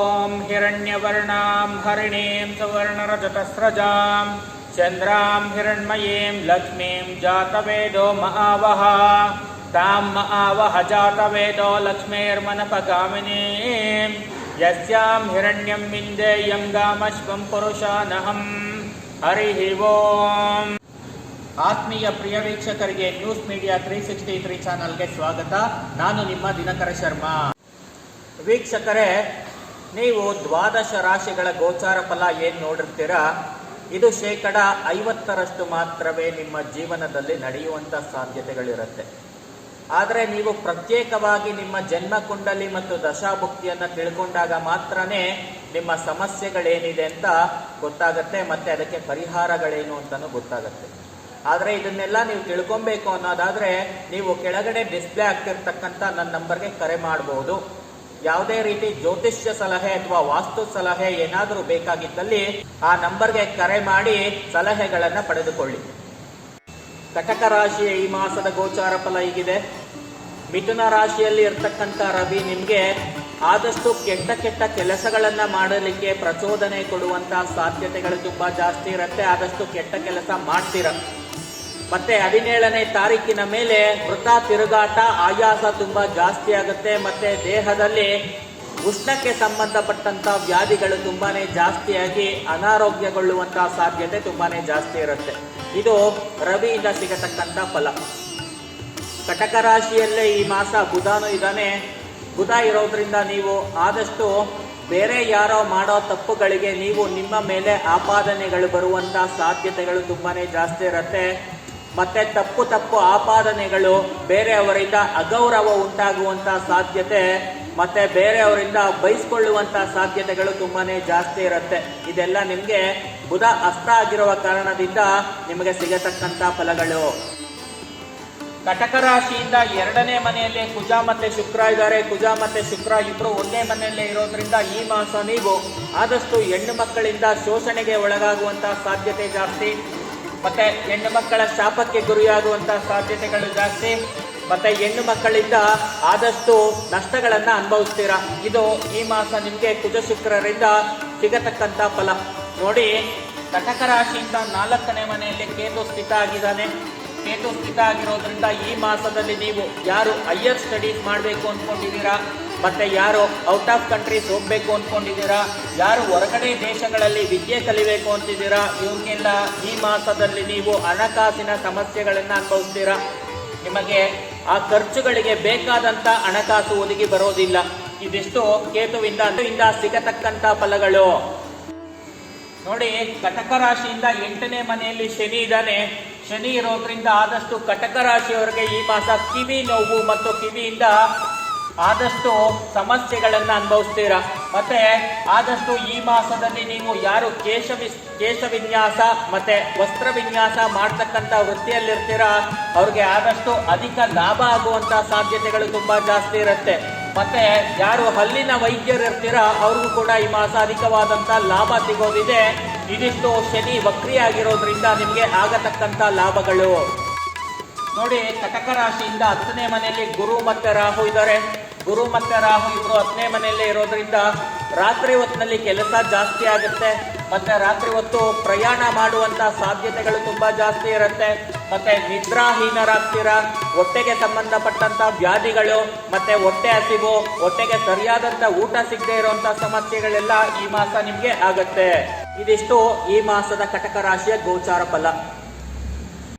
ॐ हिरण्यवर्णां हरिणीं सुवर्णरजतस्रजां चन्द्रां हिरण्मयीं लक्ष्मीं जातवेदो महावः तां महावह जातवेदो लक्ष्मीर्मनपगामिनीं यस्यां हिरण्यं विन्देयं गामश्वं पुरुषानहं हरिः ಓಂ ಆತ್ಮೀಯ ಪ್ರಿಯ ವೀಕ್ಷಕರಿಗೆ news media three sixty three ಚಾನಲ್ಗೆ ಸ್ವಾಗತ ನಾನು ನಿಮ್ಮ ದಿನಕರ ಶರ್ಮಾ ವೀಕ್ಷಕರೇ ನೀವು ದ್ವಾದಶ ರಾಶಿಗಳ ಗೋಚಾರ ಫಲ ಏನು ನೋಡಿರ್ತೀರಾ? ಇದು ಶೇಕಡ ಐವತ್ತರಷ್ಟು ಮಾತ್ರವೇ ನಿಮ್ಮ ಜೀವನದಲ್ಲಿ ನಡೆಯುವಂಥ ಸಾಧ್ಯತೆಗಳಿರುತ್ತೆ. ಆದರೆ ನೀವು ಪ್ರತ್ಯೇಕವಾಗಿ ನಿಮ್ಮ ಜನ್ಮ ಕುಂಡಲಿ ಮತ್ತು ದಶಾಭುಕ್ತಿಯನ್ನು ತಿಳ್ಕೊಂಡಾಗ ಮಾತ್ರನೇ ನಿಮ್ಮ ಸಮಸ್ಯೆಗಳೇನಿದೆ ಅಂತ ಗೊತ್ತಾಗತ್ತೆ, ಮತ್ತೆ ಅದಕ್ಕೆ ಪರಿಹಾರಗಳೇನು ಅಂತಲೂ ಗೊತ್ತಾಗತ್ತೆ. ಆದರೆ ಇದನ್ನೆಲ್ಲ ನೀವು ತಿಳ್ಕೊಬೇಕು ಅನ್ನೋದಾದ್ರೆ ನೀವು ಕೆಳಗಡೆ ಡಿಸ್ಪ್ಲೇ ಆಗ್ತಿರ್ತಕ್ಕಂಥ ನನ್ನ ನಂಬರ್ಗೆ ಕರೆ ಮಾಡಬಹುದು ಯಾವುದೇ ರೀತಿ ಜ್ಯೋತಿಷ್ಯ ಸಲಹೆ ಅಥವಾ ವಾಸ್ತು ಸಲಹೆ ಏನಾದರೂ ಬೇಕಾಗಿದ್ದಲ್ಲಿ ಆ ನಂಬರ್ಗೆ ಕರೆ ಮಾಡಿ ಸಲಹೆಗಳನ್ನು ಪಡೆದುಕೊಳ್ಳಿ. ಕಟಕ ರಾಶಿಯ ಈ ಮಾಸದ ಗೋಚಾರ ಫಲ ಹೀಗಿದೆ. ಮಿಥುನ ರಾಶಿಯಲ್ಲಿ ಇರ್ತಕ್ಕಂಥ ರವಿ ನಿಮಗೆ ಆದಷ್ಟು ಕೆಟ್ಟ ಕೆಟ್ಟ ಕೆಲಸಗಳನ್ನ ಮಾಡಲಿಕ್ಕೆ ಪ್ರಚೋದನೆ ಕೊಡುವಂತಹ ಸಾಧ್ಯತೆಗಳು ತುಂಬಾ ಜಾಸ್ತಿ ಇರುತ್ತೆ. ಆದಷ್ಟು ಕೆಟ್ಟ ಕೆಲಸ ಮಾಡ್ತೀರ. ಮತ್ತೆ ಹದಿನೇಳನೇ ತಾರೀಕಿನ ಮೇಲೆ ವೃತ ತಿರುಗಾಟ, ಆಯಾಸ ತುಂಬ ಜಾಸ್ತಿ ಆಗುತ್ತೆ. ಮತ್ತೆ ದೇಹದಲ್ಲಿ ಉಷ್ಣಕ್ಕೆ ಸಂಬಂಧಪಟ್ಟಂತ ವ್ಯಾಧಿಗಳು ತುಂಬಾನೇ ಜಾಸ್ತಿಯಾಗಿ ಅನಾರೋಗ್ಯಗೊಳ್ಳುವಂತಹ ಸಾಧ್ಯತೆ ತುಂಬಾನೇ ಜಾಸ್ತಿ ಇರುತ್ತೆ. ಇದು ರವಿಯಿಂದ ಸಿಗತಕ್ಕಂಥ ಫಲ. ಕಟಕ ರಾಶಿಯಲ್ಲೇ ಈ ಮಾಸ ಬುಧನು ಇದ್ದಾನೆ. ಬುಧ ಇರೋದ್ರಿಂದ ನೀವು ಆದಷ್ಟು ಬೇರೆ ಯಾರೋ ಮಾಡೋ ತಪ್ಪುಗಳಿಗೆ ನೀವು ನಿಮ್ಮ ಮೇಲೆ ಆಪಾದನೆಗಳು ಬರುವಂತ ಸಾಧ್ಯತೆಗಳು ತುಂಬಾನೇ ಜಾಸ್ತಿ ಇರುತ್ತೆ. ಮತ್ತೆ ತಪ್ಪು ತಪ್ಪು ಆಪಾದನೆಗಳು ಬೇರೆಯವರಿಂದ ಅಗೌರವ ಉಂಟಾಗುವಂತ ಸಾಧ್ಯತೆ, ಮತ್ತೆ ಬೇರೆಯವರಿಂದ ಬೈಸ್ಕೊಳ್ಳುವಂತ ಸಾಧ್ಯತೆಗಳು ತುಂಬಾನೇ ಜಾಸ್ತಿ ಇರುತ್ತೆ. ಇದೆಲ್ಲ ನಿಮಗೆ ಬುಧ ಅಸ್ತ ಆಗಿರುವ ಕಾರಣದಿಂದ ನಿಮಗೆ ಸಿಗತಕ್ಕಂತ ಫಲಗಳು. ಕಟಕ ರಾಶಿಯಿಂದ ಎರಡನೇ ಮನೆಯಲ್ಲಿ ಕುಜ ಮತ್ತೆ ಶುಕ್ರ ಇದ್ದಾರೆ. ಕುಜ ಮತ್ತೆ ಶುಕ್ರ ಇಬ್ರು ಒಂದೇ ಮನೆಯಲ್ಲೇ ಇರೋದ್ರಿಂದ ಈ ಮಾಸ ನೀವು ಆದಷ್ಟು ಹೆಣ್ಣು ಮಕ್ಕಳಿಂದ ಶೋಷಣೆಗೆ ಒಳಗಾಗುವಂತಹ ಸಾಧ್ಯತೆ ಜಾಸ್ತಿ. ಮತ್ತೆ ಹೆಣ್ಣು ಮಕ್ಕಳ ಶಾಪಕ್ಕೆ ಗುರಿಯಾಗುವಂಥ ಸಾಧ್ಯತೆಗಳು ಜಾಸ್ತಿ. ಮತ್ತೆ ಹೆಣ್ಣು ಮಕ್ಕಳಿಂದ ಆದಷ್ಟು ನಷ್ಟಗಳನ್ನ ಅನುಭವಿಸ್ತೀರಾ? ಇದು ಈ ಮಾಸ ನಿಮಗೆ ಕುಜ ಶುಕ್ರರಿಂದ ಸಿಗತಕ್ಕಂತ ಫಲ. ನೋಡಿ, ಕಟಕ ರಾಶಿಯಿಂದ ನಾಲ್ಕನೇ ಮನೆಯಲ್ಲಿ ಕೇತು ಸ್ಥಿತ ಆಗಿದ್ದಾನೆ. ಕೇತು ಸ್ಥಿತ ಆಗಿರೋದ್ರಿಂದ ಈ ಮಾಸದಲ್ಲಿ ನೀವು ಯಾರು ಹೈಯರ್ ಸ್ಟಡೀಸ್ ಮಾಡಬೇಕು ಅಂದ್ಕೊಂಡಿದ್ದೀರಾ? ಮತ್ತೆ ಯಾರು ಔಟ್ ಆಫ್ ಕಂಟ್ರೀಸ್ ಹೋಗ್ಬೇಕು ಅಂದ್ಕೊಂಡಿದ್ದೀರಾ ಯಾರು ಹೊರಗಡೆ ದೇಶಗಳಲ್ಲಿ ವಿದ್ಯೆ ಕಲಿಬೇಕು ಅಂತಿದ್ದೀರಾ? ಇವ್ರಿಗೆಲ್ಲ ಈ ಮಾಸದಲ್ಲಿ ನೀವು ಹಣಕಾಸಿನ ಸಮಸ್ಯೆಗಳನ್ನು ಅನುಭವಿಸ್ತೀರಾ? ನಿಮಗೆ ಆ ಖರ್ಚುಗಳಿಗೆ ಬೇಕಾದಂತ ಹಣಕಾಸು ಒದಗಿ ಬರೋದಿಲ್ಲ. ಇದಿಷ್ಟು ಕೇತುವಿಂದ ಇಂದ ಸಿಗತಕ್ಕಂತ ಫಲಗಳು. ನೋಡಿ, ಕಟಕ ರಾಶಿಯಿಂದ ಎಂಟನೇ ಮನೆಯಲ್ಲಿ ಶನಿ ಇದ್ದಾನೆ. ಶನಿ ಇರೋದ್ರಿಂದ ಆದಷ್ಟು ಕಟಕ ರಾಶಿಯವರಿಗೆ ಈ ಮಾಸ ಕಿವಿ ನೋವು ಮತ್ತು ಕಿವಿಯಿಂದ ಆದಷ್ಟು ಸಮಸ್ಯೆಗಳನ್ನು ಅನುಭವಿಸ್ತೀರ? ಮತ್ತೆ ಆದಷ್ಟು ಈ ಮಾಸದಲ್ಲಿ ನೀವು ಯಾರು ಕೇಶ ಕೇಶ ವಿನ್ಯಾಸ ಮತ್ತೆ ವಸ್ತ್ರ ವಿನ್ಯಾಸ ಮಾಡ್ತಕ್ಕಂಥ ವೃತ್ತಿಯಲ್ಲಿರ್ತೀರಾ? ಅವ್ರಿಗೆ ಆದಷ್ಟು ಅಧಿಕ ಲಾಭ ಆಗುವಂತ ಸಾಧ್ಯತೆಗಳು ತುಂಬಾ ಜಾಸ್ತಿ ಇರುತ್ತೆ. ಮತ್ತೆ ಯಾರು ಹಲ್ಲಿನ ವೈದ್ಯರು ಇರ್ತೀರಾ ಅವ್ರಿಗೂ ಕೂಡ ಈ ಮಾಸ ಅಧಿಕವಾದಂತ ಲಾಭ ಸಿಗೋದಿದೆ. ಇದಿಷ್ಟು ಶನಿ ವಕ್ರಿಯಾಗಿರೋದ್ರಿಂದ ನಿಮಗೆ ಆಗತಕ್ಕಂತ ಲಾಭಗಳು. ನೋಡಿ ಕಟಕ ರಾಶಿಯಿಂದ ಹತ್ತನೇ ಮನೆಯಲ್ಲಿ ಗುರು ಮತ್ತೆ ರಾಹು ಇದ್ದಾರೆ. ಗುರು ಮತ್ತು ರಾಹು ಇಬ್ಬರು ಹತ್ತನೇ ಮನೆಯಲ್ಲೇ ಇರೋದ್ರಿಂದ ರಾತ್ರಿ ಹೊತ್ತಿನಲ್ಲಿ ಕೆಲಸ ಜಾಸ್ತಿ ಆಗುತ್ತೆ. ಮತ್ತೆ ರಾತ್ರಿ ಹೊತ್ತು ಪ್ರಯಾಣ ಮಾಡುವಂತ ಸಾಧ್ಯತೆಗಳು ತುಂಬಾ ಜಾಸ್ತಿ ಇರುತ್ತೆ. ಮತ್ತೆ ನಿದ್ರಾಹೀನರಾಗ್ತೀರಾ. ಹೊಟ್ಟೆಗೆ ಸಂಬಂಧಪಟ್ಟಂತ ವ್ಯಾಧಿಗಳು, ಮತ್ತೆ ಹೊಟ್ಟೆ ಹಸಿವು, ಹೊಟ್ಟೆಗೆ ಸರಿಯಾದಂತ ಊಟ ಸಿಗದೆ ಇರುವಂತ ಸಮಸ್ಯೆಗಳೆಲ್ಲ ಈ ಮಾಸ ನಿಮಗೆ ಆಗತ್ತೆ. ಇದಿಷ್ಟು ಈ ಮಾಸದ ಕಟಕ ರಾಶಿಯ ಗೋಚಾರ ಫಲ.